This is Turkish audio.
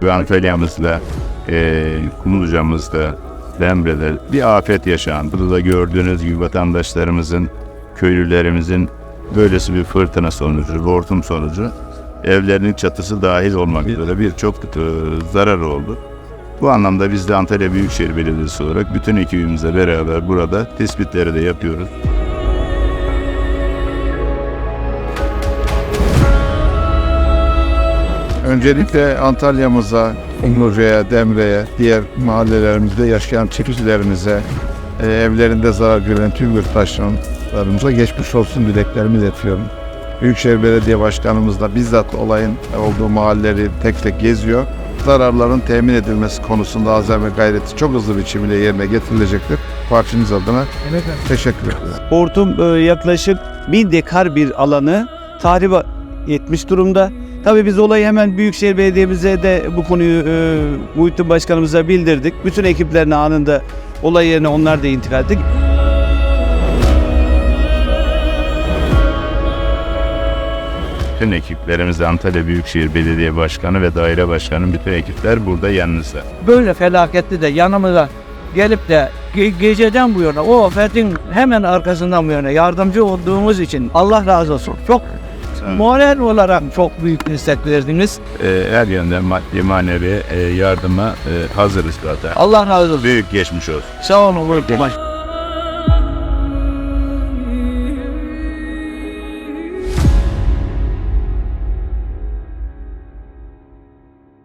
gibi Antalya'mızda, e, Kumluca'mızda, Demre'de bir afet yaşandı. Burada da gördüğünüz gibi vatandaşlarımızın, köylülerimizin böylesi bir fırtına sonucu, hortum sonucu evlerinin çatısı dahil olmak üzere birçok e, zarar oldu. Bu anlamda biz de Antalya Büyükşehir Belediyesi olarak bütün ekibimizle beraber burada tespitleri de yapıyoruz. Öncelikle Antalya'mıza, Umluca'ya, Demre'ye, diğer mahallelerimizde yaşayan çiftçilerimize, e, evlerinde zarar gören tüm yurttaşlarımıza geçmiş olsun dileklerimi iletiyorum. Büyükşehir Belediye Başkanımız da bizzat olayın olduğu mahalleleri tek tek geziyor. Zararların temin edilmesi konusunda azami ve gayreti çok hızlı biçimde yerine getirilecektir. Partimiz adına teşekkür ederim. Hortum e, yaklaşık 1000 dekar bir alanı tahrip etmiş durumda. Tabii biz olayı hemen Büyükşehir Belediye'mize de bu konuyu e, Muhittin Başkanımıza bildirdik. Bütün ekiplerine anında olay yerine onlar da intikal etti. Bütün ekiplerimiz Antalya Büyükşehir Belediye Başkanı ve Daire Başkanı bütün ekipler burada yanınızda. böyle felakette de yanımıza gelip de ge- geceden bu yana o afetin hemen arkasından bu yana yardımcı olduğumuz için Allah razı olsun. Çok moral olarak çok büyük destek verdiniz. Ee, her yönden maddi manevi e, yardıma e, hazırız zaten. Allah razı olsun. Büyük geçmiş olsun. Sağ olun. Baş-